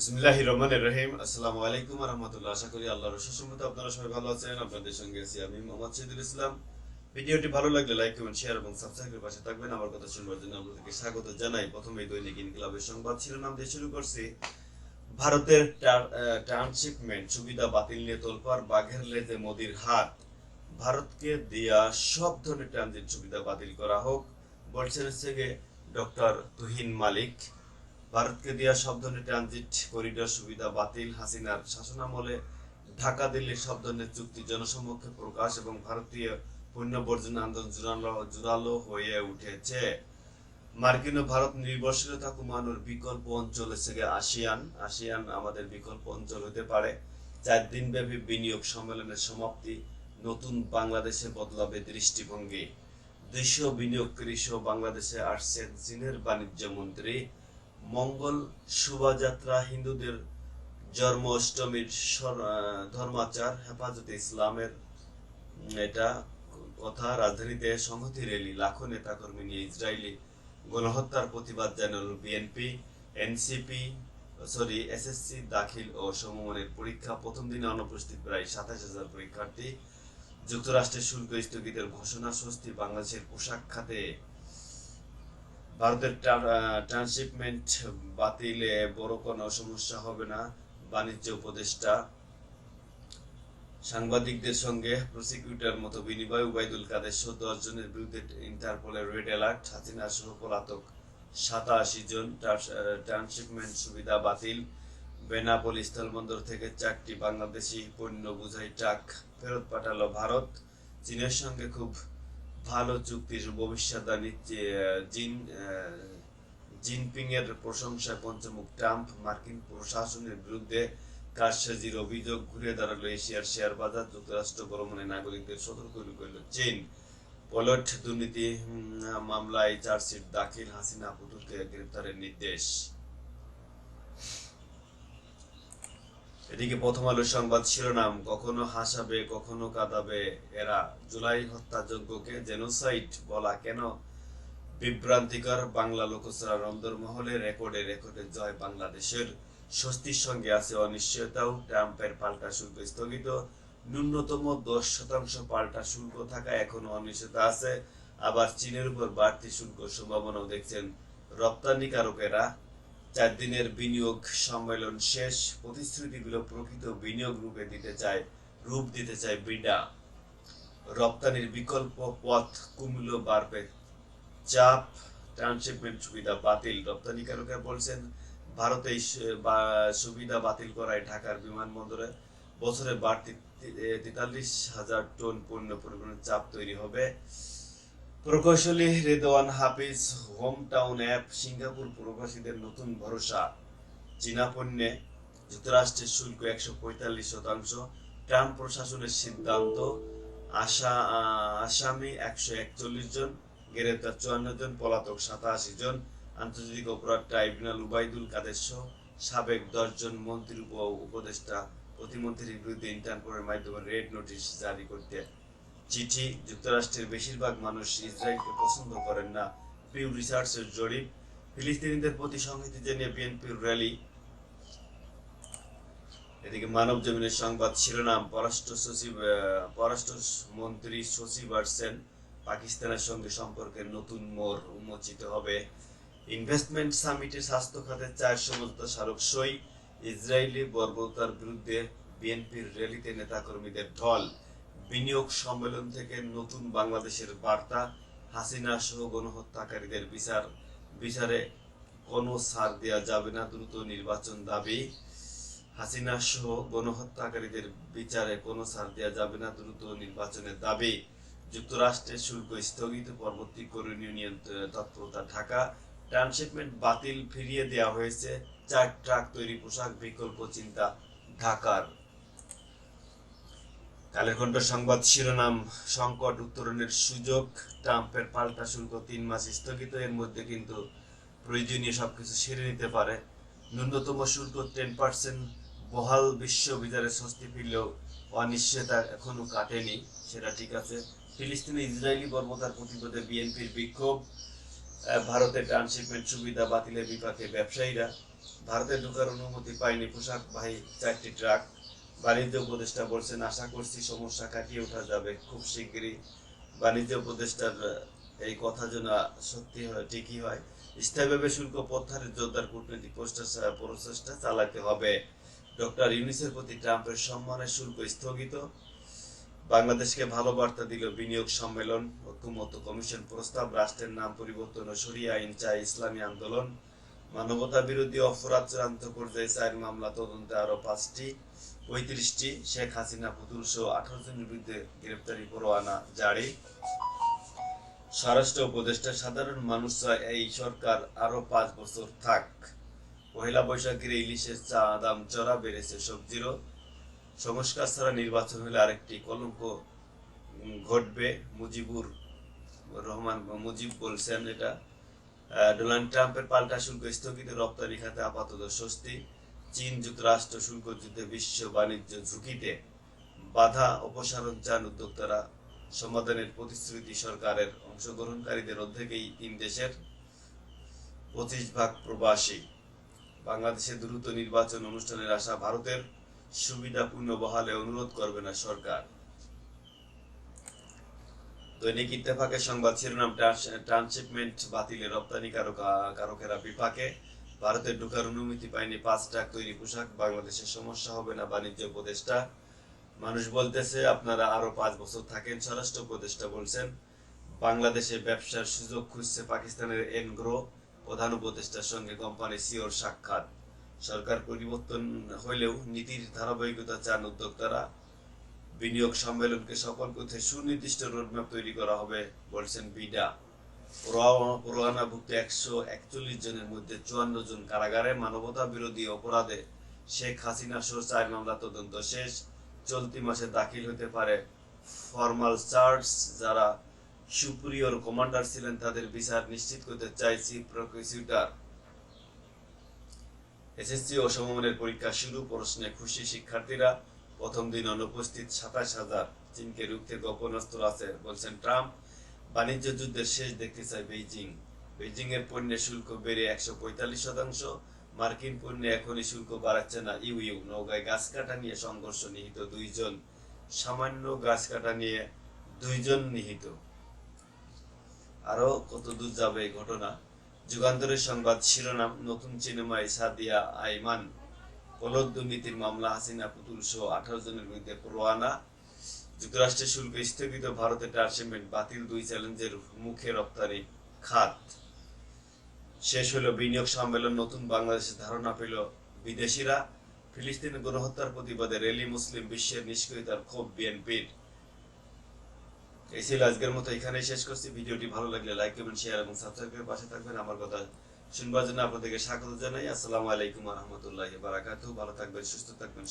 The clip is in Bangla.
বিসমিল্লাহির রহমানির রহিম। আসসালামু আলাইকুম রাহমাতুল্লাহ। আশা করি আল্লাহর রসুসমতে আপনারা সবাই ভালো আছেন। আপনাদের সঙ্গে আছি আমি মোহাম্মদ শহীদুল ইসলাম। ভিডিওটি ভালো লাগলে লাইক, কমেন্ট, শেয়ার এবং সাবস্ক্রাইবের পাশে থাকবেন। আমার কথা শুনবার জন্য আপনাদেরকে স্বাগত জানাই। প্রথমে দৈনিক ইনকিলাবের সংবাদ শিরোনাম দিয়ে শুরু করছি। ভারতের ট্রান্সশিপমেন্ট সুবিধা বাতিল নিয়ে তোলপাড় বাঘের লেজে মোদির হাত। ভারতকে দেয়া সব ধরনের ট্রানজিট সুবিধা বাতিল করা হোক, বলছেন হচ্ছে ডক্টর তুহিন মালিক। ভারতকে দেওয়া সব ধরনের ট্রানজিট করিডোর সুবিধা বাতিল, হাসিনার শাসনামলে ঢাকা, দিল্লির সব ধরনের চুক্তি জনসমক্ষে প্রকাশ এবং ভারতীয় পণ্য বর্জন আন্দোলন জোরালো জোরালো হয়ে উঠেছে। মার্কিন ও ভারত নির্ভরশীলতা কমানোর বিকল্প অঞ্চল গিয়ে আসিয়ান। আসিয়ান আমাদের বিকল্প অঞ্চল হতে পারে। চার দিনব্যাপী বিনিয়োগ সম্মেলনের সমাপ্তি, নতুন বাংলাদেশে বদলাবে দৃষ্টিভঙ্গি। দেশীয় বিনিয়োগকারী সহ বাংলাদেশে আসছেন চীনের বাণিজ্য মন্ত্রী মঙ্গল শোভাযাত্রা হিন্দুদের জন্ম অষ্টমীর ধর্মাচার, হেফাজতে ইসলামের এটা কথা রাজধানীতে সংহতি র্যালি, লাখো নেতাকর্মী নিয়ে ইসরায়েলি গণহত্যার প্রতিবাদ জানালো বিএনপি এনসিপি সরি এসএসসি দাখিল ও সমমানের পরীক্ষা। প্রথম দিনে অনুপস্থিত প্রায় সাতাশ হাজার পরীক্ষার্থী। যুক্তরাষ্ট্রের শুল্ক স্থগিতের ঘোষণা, স্বস্তি বাংলাদেশের পোশাক খাতে ভারতের ট্রান্সশিপমেন্ট বাতিলে বড় কোনো সমস্যা হবে না, বাণিজ্য উপদেষ্টা। সাংবাদিকদের সঙ্গে প্রসিকিউটর মতো বিনিময় উবাইদুল কাদের সহ দশ জনের বিরুদ্ধে ইন্টারপোলের রেড অ্যালার্ট হাসিনা সহ পলাতক সাতাশি জন। ট্রান্সশিপমেন্ট সুবিধা বাতিল। বেনাপোল স্থলবন্দর থেকে চারটি বাংলাদেশি পণ্য বোঝাই ট্রাক ফেরত পাঠালো ভারত। চীনের সঙ্গে খুব ভালো চুক্তির ভবিষ্যৎবাণী জিন জিনপিং এর প্রশংসায় পঞ্চমুখ ট্রাম্প মার্কিন প্রশাসনের বিরুদ্ধে কারসাজির অভিযোগ ঘুরে দাঁড়াল এশিয়ার শেয়ার বাজার, যুক্তরাষ্ট্র বর্মনে নাগরিকদের সতর্ক করল চীন। পলট দুর্নীতি মামলায় চার্জশিট দাখিল, হাসিনা পুতুলকে গ্রেপ্তারের নির্দেশ। এদিকে প্রথম আলো সংবাদ শিরোনাম, কখনো হাসাবে, কখনো কাঁদাবে, এরা জুলাই হত্যাযজ্ঞকে জেনোসাইড বলা কেন? বিভ্রান্তিকর বাংলা লোকসভার অন্দরমহলে রেকর্ডে রেকর্ডে জয় বাংলাদেশের। স্বস্তির সঙ্গে আছে অনিশ্চয়তাও। ট্রাম্পের পাল্টা শুল্ক স্থগিত। ন্যূনতম দশ শতাংশ পাল্টা শুল্ক থাকা এখনও অনিশ্চয়তা আছে। আবার চীনের উপর বাড়তি শুল্ক সম্ভাবনাও দেখছেন রপ্তানিকারকেরা। চার দিনের বিনিয়োগ সম্মেলন শেষ। প্রতিশ্রুতিগুলো প্রকৃত বিনিয়োগ রূপে দিতে চায়, রূপ দিতে চায় বিডা। রপ্তানির বিকল্প পথ কুমলো বাড়বে। চাপ, ট্রান্সশিপমেন্ট সুবিধা বাতিল। রপ্তানিকারকরা বলছেন, ভারতে সুবিধা বাতিল করায় ঢাকার বিমানবন্দরে বছরে বাড়তি তেতাল্লিশ হাজার টন পণ্য পরিবহনের চাপ তৈরি হবে। প্রকৌশলী Redwan Hafiz hometown app Singapore প্রবাসীদের নতুন ভরসা। চীনা পণ্যে যুক্তরাষ্ট্রের শুল্ক একশো পঁয়তাল্লিশ শতাংশ, ট্রাম্প প্রশাসনের সিদ্ধান্ত, আশা, আসামি একশো একচল্লিশ জন, গ্রেপ্তার চুয়ান্ন জন, পলাতক সাতাশি জন, আন্তর্জাতিক অপরাধ ট্রাইব্যুনাল উবাইদুল কাদের সহ সাবেক দশজন মন্ত্রী উপ উপদেষ্টা প্রতিমন্ত্রীর বিরুদ্ধে ইন্টারপোলের মাধ্যমে রেড নোটিশ জারি করতে চিঠি যুক্তরাষ্ট্রের বেশিরভাগ মানুষ ইসরায়েলকে পছন্দ করেন না। পিউ রিসার্চের জরিপ, ফিলিস্তিনিদের প্রতি সংহতি জানিয়ে বিএনপির র্যালি। এদিকে মানব জমিনের সংবাদ শিরোনাম, পররাষ্ট্র সচিব পররাষ্ট্র মন্ত্রী সচিব আসছেন পাকিস্তানের সঙ্গে সম্পর্কের নতুন মোড় উন্মোচিত হবে। ইনভেস্টমেন্ট সামিটে স্বাস্থ্য খাতে চার সমঝোতা স্মারক সই, ইসরায়েলি বর্বরতার বিরুদ্ধে বিএনপির র্যালিতে নেতাকর্মীদের ঢল। বিনিয়োগ সম্মেলন থেকে নতুন বাংলাদেশের বার্তা, হাসিনা সহ গণহত্যাকারীদের বিচার, বিচারে কোনো ছাড় দেওয়া যাবে না দ্রুত নির্বাচন দাবি। হাসিনা সহ গণহত্যাকারীদের বিচারে কোনো ছাড় দেওয়া যাবে না দ্রুত নির্বাচনের দাবি। যুক্তরাষ্ট্রের শুল্ক স্থগিত, পরবর্তী করণীয় তৎপরতা ঢাকা। ট্রান্সশিপমেন্ট বাতিল ফিরিয়ে দেওয়া হয়েছে। চার ট্রাক তৈরি পোশাক বিকল্প চিন্তা ঢাকার। কালের কণ্ঠ সংবাদ শিরোনাম, সংকট উত্তরণের সুযোগ, ট্রাম্পের পাল্টা শুল্ক তিন মাস স্থগিত, এর মধ্যে কিন্তু প্রয়োজনীয় সবকিছু সেরে নিতে পারে। ন্যূনতম শুল্ক টেন পার্সেন্ট, বহাল বিশ্ব বিজারে স্বস্তি ফিরলেও অনিশ্চয়তা এখনও কাটেনি, সেটা ঠিক আছে। ফিলিস্তিনে ইসরায়েলি বর্বতার প্রতিবাদে বিএনপির বিক্ষোভ ভারতের ট্রান্সশিপমেন্ট সুবিধা বাতিলের বিপাকে ব্যবসায়ীরা, ভারতে ঢোকার অনুমতি পায়নি পোশাকবাহী চারটি ট্রাক। বাণিজ্য উপদেষ্টা বলছেন, আশা করছি সমস্যা কাটিয়ে ওঠা যাবে খুব শিগগিরই। বাণিজ্য উপদেষ্টার এই কথা যেন সত্যি হয়, ঠিকই হয়। স্থায়ীভাবে শুল্ক প্রত্যাহারের জোরদার কূটনৈতিক প্রচেষ্টা চালাতে হবে। ডক্টর ইউনিসের প্রতি ট্রাম্পের সম্মানের শুল্ক স্থগিত। বাংলাদেশকে ভালো বার্তা দিল বিনিয়োগ সম্মেলন। ঐক্যমত্য কমিশন প্রস্তাব, রাষ্ট্রের নাম পরিবর্তন ও সরিয়া আইন চায় ইসলামী আন্দোলন। মানবতা বিরোধী অপরাধ চূড়ান্ত পর্যায়ে চার মামলা তদন্তে আরও পাঁচটি। পঁয়ত্রিশটি শেখ হাসিনা পুতুল সহ আঠারো জনের বিরুদ্ধে গ্রেপ্তারি পরোয়ানা জারি। স্বরাষ্ট্র উপদেষ্টা, সাধারণ মানুষ এই সরকার আরও পাঁচ বছর থাক। পহেলা বৈশাখের ইলিশের চা দাম চড়া বেড়েছে সবজিরও। সংস্কার ছাড়া নির্বাচন হলে আরেকটি কলঙ্ক ঘটবে, মুজিবুর রহমান, মুজিব বলছেন এটা। ডোনাল্ড ট্রাম্পের পাল্টা শুল্ক স্থগিত, রপ্তানি খাতে আপাতত স্বস্তি। চীন যুক্তরাষ্ট্র শুল্ক যুদ্ধে, বিশ্ব বাণিজ্য ঝুঁকিতে বাধা অপসারণ চান উদ্যোক্তারা। সমাধানের প্রতিশ্রুতি সরকারের অংশগ্রহণকারীদের অর্ধেকেই তিন দেশের পঁচিশ ভাগ প্রবাসী। বাংলাদেশে দ্রুত নির্বাচন অনুষ্ঠানের আশা ভারতের সুবিধাপূর্ণ বহালে অনুরোধ করবে না সরকার। দৈনিক ইত্তেফাকের সংবাদ শিরোনাম, ট্রান্স- ট্রান্সশিপমেন্ট বাতিলে রপ্তানি কারক- কারকেরা বিপাকে ভারতের ঢোকার অনুমতি পায়নি পাঁচ ট্রাক তৈরি পোশাক, বাংলাদেশের সমস্যা হবে না, বাণিজ্য উপদেষ্টা। মানুষ বলতেছে, আপনারা আরও পাঁচ বছর থাকেন, স্বরাষ্ট্র উপদেষ্টা বলছেন, বাংলাদেশে ব্যবসার সুযোগ খুঁজছে পাকিস্তানের এনগ্রো, প্রধান উপদেষ্টার সঙ্গে কোম্পানি সিওর সাক্ষাৎ। সরকার পরিবর্তন হলেও নীতির ধারাবাহিকতা চান উদ্যোক্তারা। বিনিয়োগ সম্মেলনকে সফল করতে সুনির্দিষ্ট রোডম্যাপ তৈরি করা হবে, বলছেন বিডা। পরোয়ানাভুক্ত একশো একচল্লিশ জনের মধ্যে চুয়ান্ন জন কারাগারে মানবতা বিরোধী অপরাধে শেখ হাসিনা সহ চার মামলা তদন্ত শেষ। চলতি মাসে দাখিল হতে পারে ফর্মাল চার্জ। যারা সুপ্রিয়র কমান্ডার ছিলেন, তাদের বিচার নিশ্চিত করতে প্রসিকিউটর। এসএসসি ও সমমানের পরীক্ষা শুরু, প্রশ্নে খুশি শিক্ষার্থীরা। প্রথম দিন অনুপস্থিত সাতাশ হাজার। চীনকে রুখতে গোপন অস্ত্র আছে, বলছেন ট্রাম্প। বাণিজ্য যুদ্ধের শেষ দেখতে চায় বেইজিং। বেইজিং এর পণ্যের শুল্ক বেড়ে একশো পঁয়তাল্লিশ শতাংশ, মার্কিন পণ্যে এখনই শুল্ক বাড়াচ্ছে না ইউ ইউ। নৌকায় গাছ কাটা নিয়ে সংঘর্ষ নিহিত দুইজন। সামান্য গাছ কাটা নিয়ে দুইজন নিহিত। আরও কত দূর যাবে এই ঘটনা? যুগান্তরের সংবাদ শিরোনাম, নতুন সিনেমায় সাদিয়া আইমান। কলদ দুর্নীতির মামলা, হাসিনা পুতুল সহ আঠারো জনের বিরুদ্ধে পরোয়ানা যুক্তরাষ্ট্রের শুল্ক স্থগিত, ভারতে ট্রান্সশিপমেন্ট বাতিল, দুই চ্যালেঞ্জের মুখে রপ্তানি খাত। শেষ হলো বিনিয়োগ সম্মেলন, নতুন বাংলাদেশের ধারণা পেল বিদেশিরা। ফিলিস্তিনে গণহত্যার প্রতিবাদে রেলি মুসলিম বিশ্বের নিষ্ক্রিয়তার ক্ষোভ বিএনপির। এই ছিল আজকের মতো, এখানেই শেষ করছি। ভিডিওটি ভালো লাগলে লাইক, কমেন্ট, শেয়ার এবং সাবস্ক্রাইব করে পাশে থাকবেন। আমার কথা শুনবার জন্য আপনাদেরকে স্বাগত জানাই। আসসালামু আলাইকুম রহমতুল্লাহ বারাকাতু ভালো থাকবেন, সুস্থ থাকবেন।